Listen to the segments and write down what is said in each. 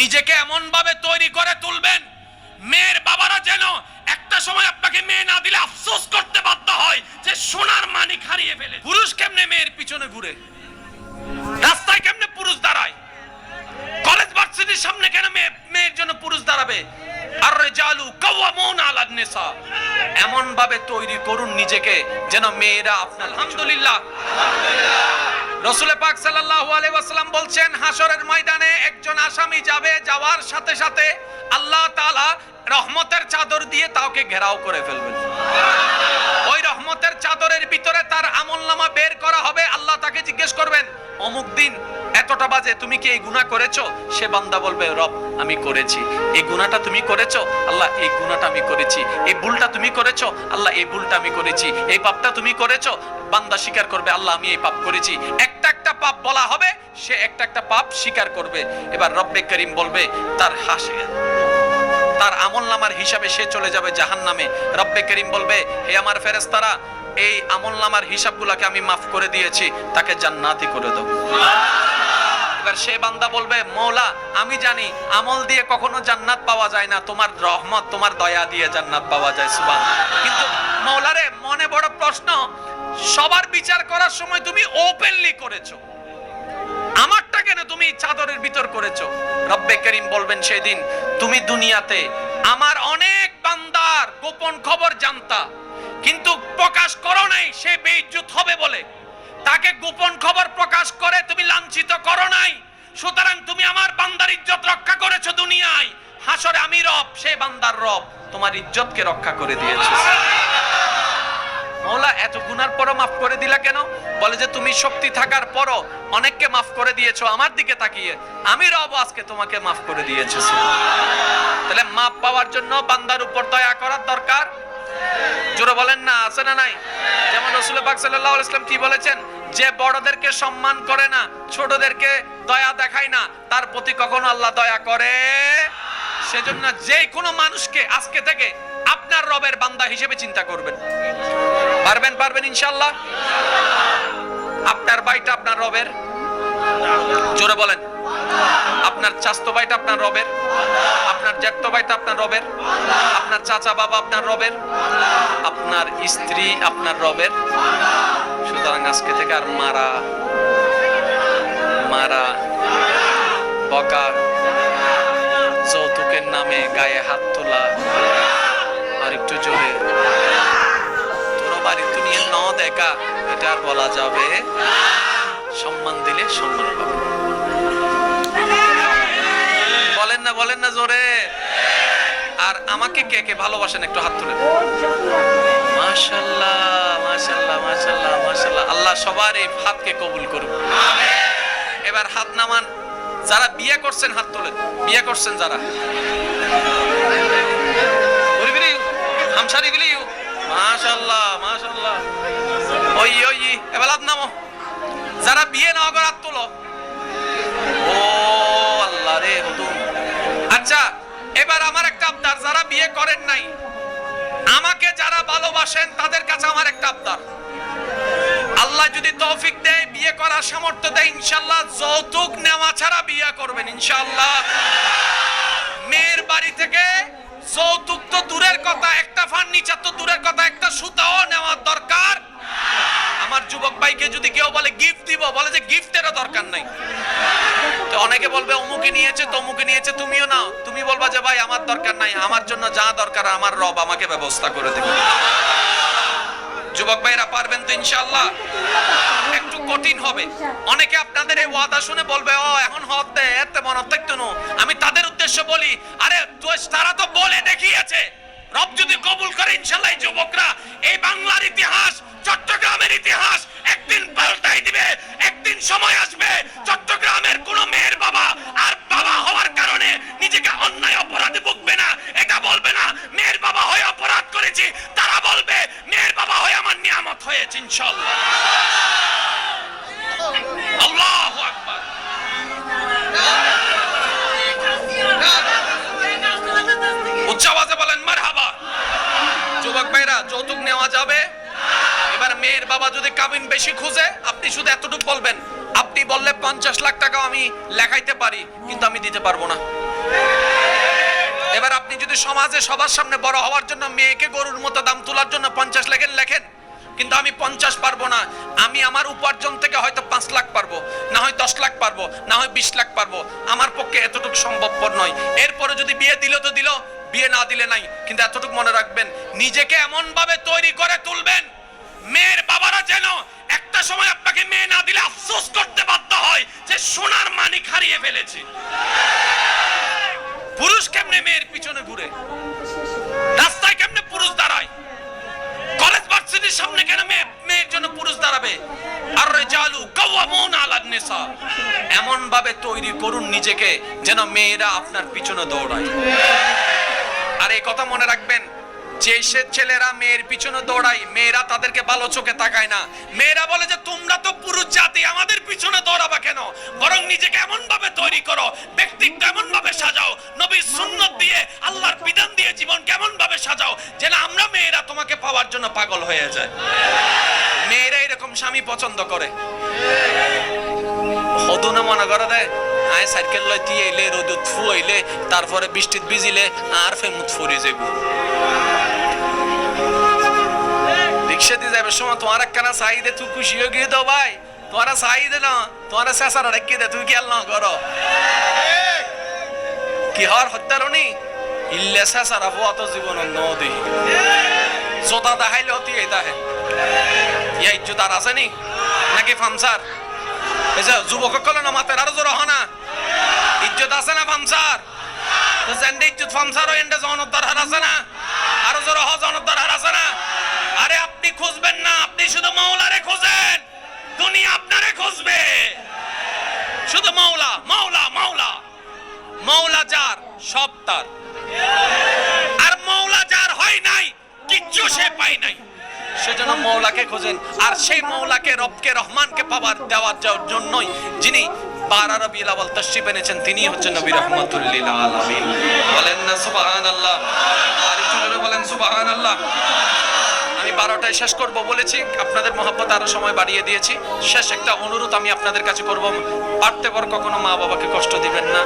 নিজেকে এমন ভাবে তৈরি করে তুলবেন, মেয়ের বাবারা যেন একটা সময় আপনাকে মেয়ে না দিলে আফসোস করতে বাধ্য হয় যে সোনার মানিক হারিয়ে ফেলে। পুরুষ কেমনে মেয়ের পিছনে ঘুরে? রাস্তায় কেমনে পুরুষ দাঁড়ায়? কলেজ ভার্সিটির সামনে কেন মেয়ে মেয়ের জন্য পুরুষ দাঁড়াবে? আর রেজালু কাওয়ামুন আলা নিসা। এমন ভাবে তৈরি করুন নিজেকে যেন মেয়েরা আপনার আলহামদুলিল্লাহ। রসুল পাক সাল্লাহ আলাইহি বলছেন হাসরের ময়দানে একজন আসামি যাবে, যাওয়ার সাথে সাথে আল্লাহ তাআলা রহমতের চাদর দিয়ে তাকে ঘেরাও করে ফেলবেন। ওই রহমতের চাদরের ভিতরে তার আমল নামা বের করা হবে, আল্লাহ তাকে জিজ্ঞেস করবেন অমুক দিন এতটা বাজে তুমি কি এই গুনাহ করেছ? সে বান্দা বলবে, রব, আমি করেছি। এই গুনাহটা তুমি করেছ? আল্লাহ, এই গুনাহটা আমি করেছি। এই ভুলটা তুমি করেছ? আল্লাহ, এই ভুলটা আমি করেছি। এই পাপটা তুমি করেছ? বান্দা স্বীকার করবে, আল্লাহ, আমি এই পাপ করেছি। একটা একটা পাপ বলা হবে, সে একটা একটা পাপ স্বীকার করবে। এবার রব্বে করিম বলবে, তার হাসে তার আমল নামার হিসাবে সে চলে যাবে জাহান নামে রব্বে করিম বলবে, হে আমার ফেরেস্তারা এই আমল নামার হিসাবগুলোকে আমি মাফ করে দিয়েছি, তাকে জান্নাতি করে দেবো। এবার সে বান্দা বলবে, মৌলা, আমি জানি আমল দিয়ে কখনো জান্নাত পাওয়া যায় না। তোমার রহমত, তোমার দয়া দিয়ে জান্নাত পাওয়া যায় সুবান কিন্তু মৌলারে মনে বড় প্রশ্ন, সবার বিচার করার সময় তুমি ওপেনলি করেছ। আমারটা কেন তুমি চাদরের ভিতর করেছ? রব্বে করিম বলবেন সেদিন, তুমি দুনিয়াতে আমার অনেক বান্দার গোপন খবর জানতা। কিন্তু প্রকাশ করো নাই, সে বেইজ্জত হবে বলে। তাকে গোপন খবর প্রকাশ করে তুমি লাঞ্ছিত করো নাই। সুতরাং তুমি আমার বান্দার ইজ্জত রক্ষা করেছ দুনিয়ায়। হাসরে আমি রব, সে বান্দার রব তোমার ইজ্জতকে রক্ষা করে দিয়েছে। মৌলা, এত গুনার পরও মাফ করে দিলা কেন? বলে যে তুমি শক্তি থাকার পরও অনেককে মাফ করে দিয়েছ, আমার দিকে তাকিয়ে। আমি রব, আজকে তোমাকে মাফ করে দিয়েছি। তাহলে মাফ পাওয়ার জন্য বান্দার উপর দয়া করার দরকার। জোরে বলেন না, আছে না নাই? যেমন রসুল পাক সাল্লাল্লাহু আলাইহি ওয়াসাল্লাম কি বলেছেন? যে বড়দেরকে সম্মান করে না, ছোটদেরকে দয়া দেখায় না, তার প্রতি কখনো আল্লাহ দয়া করে সেজন্য যে কোনো মানুষকে আজকে থেকে আপনার রবের বান্দা হিসেবে চিন্তা করবেন। পারবেন পারবেন ইনশাল্লাহ আপনার ভাইটা আপনার রবের? জোরে বলেন। আপনার চাস্তো ভাইটা আপনার রবের। আপনার জ্যাঠতো ভাইটা আপনার রবের। আপনার চাচা বাবা আপনার রবের। আপনার স্ত্রী আপনার রবের। সুতরাং আজকে থেকে আর মারা মারা বকা যৌতুকের নামে গায়ে হাত তোলা আর একটু জোরে। তোর বাড়ি নিয়ে ন দেখা এটা আর বলা যাবে সম্মান দিলে সম্মান পাবে। বলেন না জোরে। আর আমাকে কে কে ভালোবাসেন একটু হাত তুলে। মাশাল্লাহ মাশাল্লাহ মাশাল্লাহ মাশাল্লাহ আল্লাহ সবার এই হাতকে কবুল করুন এবার হাত নামান। যারা বিয়ে করছেন হাত তোলেন। বিয়ে করছেন যারা। উরি বিরি, হামসারি বিলি মাশাল্লাহ মাশাল্লাহ ওই ওই এবার হাত নামো। যারা বিয়ে না হাত তোলো। আচ্ছা এবার আমার একটা আবদার, যারা বিয়ে করেন নাই, আমাকে যারা ভালোবাসেন, তাদের কাছে আমার একটা আবদার। আল্লাহ যদি তৌফিক দেয়, বিয়ে করার সামর্থ্য দেয় ইনশাল্লাহ যৌতুক নেওয়া ছাড়া বিয়ে করবেন ইনশাল্লাহ মেয়ের বাড়ি থেকে যৌতুক তো দূরের কথা, একটা ফার্নিচার তো দূরের কথা, একটা সুতাও নেওয়ার দরকার। আমার যুবক ভাইকে যদি কেউ বলে গিফট দিব, বলে যে গিফটেরও দরকার নাই। অনেকে বলবে, অমুকে নিয়েছে, তমুকে নিয়েছে, তুমিও নাও। তুমি বলবা যে, ভাই, আমার দরকার নাই। আমার জন্য যা দরকার, আমার রব আমাকে ব্যবস্থা করে দেবে। যুবক ভাইরা পারবেন তো ইনশাআল্লাহ? একটু কঠিন হবে। অনেকে আপনাদের এই ওয়াদা শুনে বলবে, ও, এখন হদ দে, এতে মনে থাকতো আমি তাদের উদ্দেশ্য বলি, আরে তারা তো বলে দেখিয়েছে। রব যদি কবুল করে, ইনশাআল্লাহ এই যুবকরা, এই বাংলার ইতিহাস, চট্টগ্রামের ইতিহাস, একদিন পাল্টাই বাবা যদি কাবিন বেশি খুঁজে, আপনি শুধু এতটুকু বলবেন, আপনি বললে পঞ্চাশ লাখ টাকা আমি লেখাইতে পারি, কিন্তু আমি দিতে পারব না। এবার আপনি যদি সমাজে সবার সামনে বড় হওয়ার জন্য মেয়েকে গরুর মতো দাম তোলার জন্য পঞ্চাশ লেখেন লেখেন, কিন্তু আমি পঞ্চাশ পারব না, আমি আমার উপার্জন থেকে হয়তো পাঁচ লাখ পারব, না হয় দশ লাখ পারব, না হয় বিশ লাখ পারব, আমার পক্ষে এতটুকু সম্ভবপর নয়। এরপরে যদি বিয়ে দিল তো দিল, বিয়ে না দিলে নাই, কিন্তু এতটুকু মনে রাখবেন, নিজেকে এমন ভাবে তৈরি করে তুলবেন মেয়ের বাবারা যেন একটা সময় আপনাকে মেয়ে না দিলে আফসোস করতে বাধ্য হয় যে সোনার মানিক হারিয়ে ফেলেছে। পুরুষ কেমনে মেয়ের পিছনে ঘুরে? রাস্তায় কেমনে পুরুষ দাঁড়ায়? কলেজ ভার্সিটির সামনে কেন মেয়ে, মেয়ের জন্য পুরুষ দাঁড়াবে? আর রেজালু কাওয়ামুন আলান নিসা। এমন ভাবে তৈরি করুন নিজেকে যেন মেয়েরা আপনার পিছনে দৌড়ায়। আর এই কথা মনে রাখবেন যে সে ছেলেরা মেয়ের পিছনে দৌড়ায়, মেয়েরা তাদেরকে ভালো চোখে তাকায় না। মেয়েরা বলে যে, তোমরা তো পুরুষ জাতি, আমাদের পিছনে দৌড়াবা কেন? বরং নিজেকে এমন ভাবে তৈরি করো, ব্যক্তিত্ব এমন ভাবে সাজাও, নবীর সুন্নত দিয়ে, আল্লাহর বিধান দিয়ে জীবন কেমন ভাবে সাজাও, যেন আমরা মেয়েরা তোমাকে পাওয়ার জন্য পাগল হয়ে যায় মেয়েরা এরকম স্বামী পছন্দ করে। হদুনা মনে করে দেয় আয় সাইকেল লয় তুই এলে রোদুত ফু হইলে তারপরে বৃষ্টিত ভিজিলে আর ফেমুত ফুরি যাইব। রিক্সা দিয়ে যাবে সময় তোমার একখানা চাহিদে তুই খুশি হয়ে গিয়ে দাও ভাই। তোমার চাহিদে না, তোমার শেষার রেখে দে, তুই আল না করো। কি হর হত্যারণী? ইল্লে শেষার আবু অত জীবন নদী। জোতা দেখাইলে হতি এই তাহে ইয়া ইজ্জত আর আছে নি? নাকি ফামসার যুবক কলে না মাতের আরও জোর হনা ইজ্জত আছে না ফামসার? জেন্ডে ইজ্জত ফামসার ও এন্ডে জনতার হার আছে না? আরও জোর হ জনতার হার আছে না? আরে আপনি খুঁজবেন না, আপনি শুধু মাওলারে খোঁজেন। দুনিয়া আপনারে খুঁজবে। শুধু মাওলা মাওলা মাওলা। মাওলা যার, সব তার। আর মৌলা যার হয় নাই, কিচ্ছু সে পায় নাই। সেজন্য মৌলাকে খোঁজেন। আর সেই মৌলাকে রবকে, রহমানকে পাবার দেওয়ার জন্যই যিনি বারা আওয়াল তশরিফ এনেছেন তিনি হচ্ছেন নবী রহমাতুল্লিল আলামিন। বলেন না, সুবহানাল্লাহ। আর একটু জোরে বলেন, সুবহানাল্লাহ। আমি বারোটায় শেষ করব, বলেছি, আপনাদের মহব্বত আরও সময় বাড়িয়ে দিয়েছি। শেষ একটা অনুরোধ আমি আপনাদের কাছে করব। পারতে পর কখনো মা বাবাকে কষ্ট দিবেন না,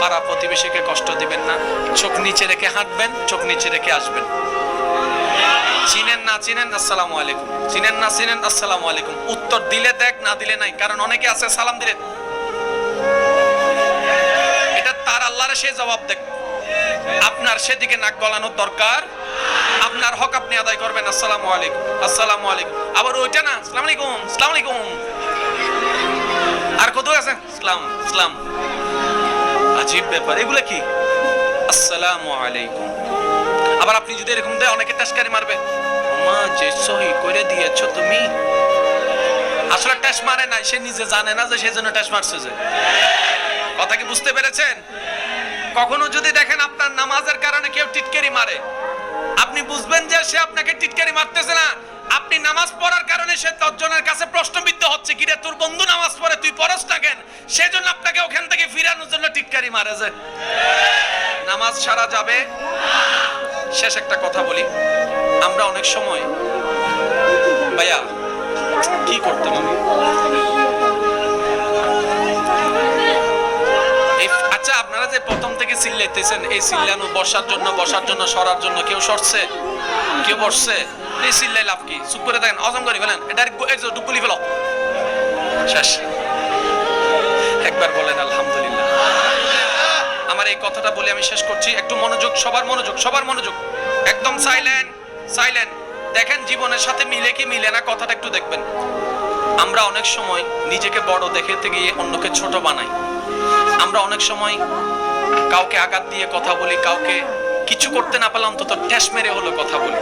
পাড়া প্রতিবেশীকে কষ্ট দিবেন না। চোখ নিচে রেখে হাঁটবেন, চোখ নিচে রেখে আসবেন। চিনেন না, চিনেন, আসসালামু আলাইকুম। চিনেন না, চিনেন, আসসালামু আলাইকুম। উত্তর দিলে দেখ, না দিলে নাই। কারণ অনেকে আছে, সালাম দিলে আল্লাহরে সে জবাব দেখ। আপনার সেদিকে নাক গলানোর দরকার। আপনার হক আপনি আদায় করবেন। আসসালামু আলাইকুম। আসসালামু আলাইকুম। আবার ওইটা না। আসসালামু আলাইকুম। আসসালামু আলাইকুম। আর কত আছে ইসলাম ইসলাম আজীব ব্যাপার। এগুলো কি? আসসালামু আলাইকুম। আবার আপনি যদি এরকম দেয়, অনেকে টাসকারি মারবে। মা, যে সহি করে দিয়েছ তুমি। আসলে ট্যাস মারে না সে নিজে জানে না যে সেজন্য ট্যাস মারছে যে। কথা কি বুঝতে পেরেছেন? কখনো যদি দেখেন আপনার নামাজের কারণে কেউ টিটকারি মারে, আপনি বুঝবেন যে সে আপনাকে টিটকারি মারতেছে না। আপনি নামাজ পড়ার কারণে সে দশজনের কাছে প্রশ্নবিদ্ধ হচ্ছে, কিরে, তোর বন্ধু নামাজ পড়ে, তুই পড়স না কেন? সেজন্য আপনাকে ওখান থেকে ফিরানোর জন্য টিটকারি মারে যে। নামাজ সারা যাবে? শেষ একটা কথা বলি। আমরা অনেক সময়, ভাইয়া, কি করতাম আমি? যে প্রথম থেকে চিল্লাইতেছেন এই চিল্লানো বসার জন্য বসার জন্য, সরার জন্য কেউ সরছে? কেউ বসছে? এই চিল্লাই লাভ কি? চুপ করে থাকেন অজম করে ফেলেন, এটা ডুবুলি ফেলো। শেষ। একবার বলেন, আলহামদুলিল্লাহ। আমার এই কথাটা বলে আমি শেষ করছি। একটু মনোযোগ, সবার মনোযোগ সবার মনোযোগ। একদম সাইলেন্ট সাইলেন্ট দেখেন, জীবনের সাথে মিলে কি মিলে না, কথাটা একটু দেখবেন। আমরা অনেক সময় নিজেকে বড় দেখতে গিয়ে অন্যকে ছোট বানাই। আমরা অনেক সময় কাউকে আঘাত দিয়ে কথা বলি, কাউকে কিছু করতে না পারলে অন্তত ঠেস মেরে হলো কথা বলি।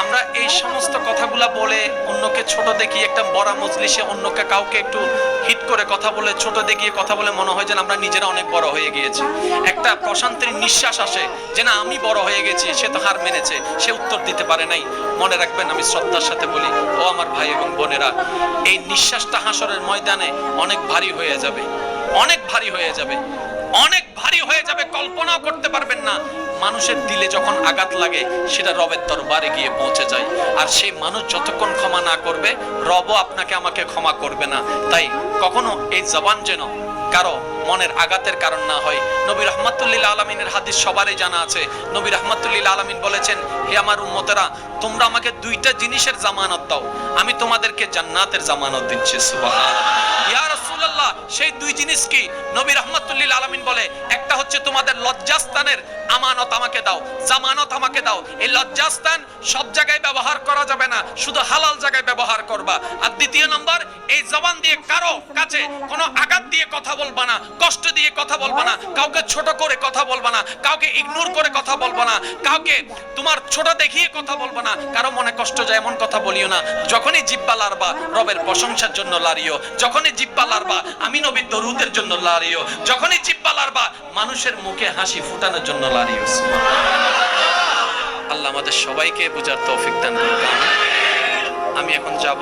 আমরা এই সমস্ত কথাগুলা বলে অন্যকে ছোট দেখিয়ে একটা বড় মজলিসে অন্যকে কাউকে একটু হিট করে কথা বলে, ছোট দেখিয়ে কথা বলে মনে হয় যেন আমরা নিজেরা অনেক বড় হয়ে গিয়েছি। একটা প্রশান্তির নিঃশ্বাস আসে যে না, আমি বড় হয়ে গেছি, সে তো হার মেনেছে, সে উত্তর দিতে পারে নাই। মনে রাখবেন, আমি শ্রদ্ধার সাথে বলি, ও আমার ভাই এবং বোনেরা, এই নিঃশ্বাসটা হাসরের ময়দানে অনেক ভারী হয়ে যাবে, অনেক ভারী হয়ে যাবে, অনেক ভারী হয়ে যাবে, কল্পনাও করতে পারবেন না। মানুষের দিলে যখন আঘাত লাগে, সেটা রবের দরবারে গিয়ে পৌঁছে যায়। আর সেই মানুষ যতক্ষণ ক্ষমা না করবে, রবও আপনাকে আমাকে ক্ষমা করবে না। তাই কখনো এই জবান যেন কারও মনের আঘাতের কারণ না হয়। নবী রহমাতুল্লিল আলমিনের হাদিস সবারই জানা আছে। নবী রহমাতুল্লিল আলমিন বলেছেন, হে আমার উম্মতেরা, তোমরা আমাকে দুইটা জিনিসের জামানত দাও। আমি তোমাদেরকে জান্নাতের জামানত দিচ্ছি, সুবহানাল্লাহ। রাসূলুল্লাহ, সেই দুই জিনিস কি? নবী রহমাতুল্লিল আলমিন বলে, একটা হচ্ছে তোমাদের লজ্জাস্থানের আমানত আমাকে দাও, জামানত আমাকে দাও। এই লজ্জাস্থান সব জায়গায় ব্যবহার করা যাবে না, শুধু হালাল জায়গায় ব্যবহার করবা। আর দ্বিতীয় নম্বর, এই জবান দিয়ে কারও কাছে কোনো আঘাত দিয়ে কথা বলবা না, কষ্ট দিয়ে কথা বলবা না, কাউকে ছোট করে কথা বলবা না, কাউকে ইগনোর করে কথা বলবা না, কাউকে তোমার ছোট দেখিয়ে কথা বলবা না, কারও মনে কষ্ট যায় এমন কথা বলিও না। যখনই জিব্বা লারবা রবের প্রশংসার জন্য লারিও যখনই জিব্বা লারবা আমি নবীর দরুদের জন্য লারিও। যখনই জিব্বা লারবা, মানুষের মুখে হাসি ফুটানোর জন্য লারিও। আল্লাহ আমাদের সবাইকে বোঝার তৌফিক দান করুন আমি এখন যাব।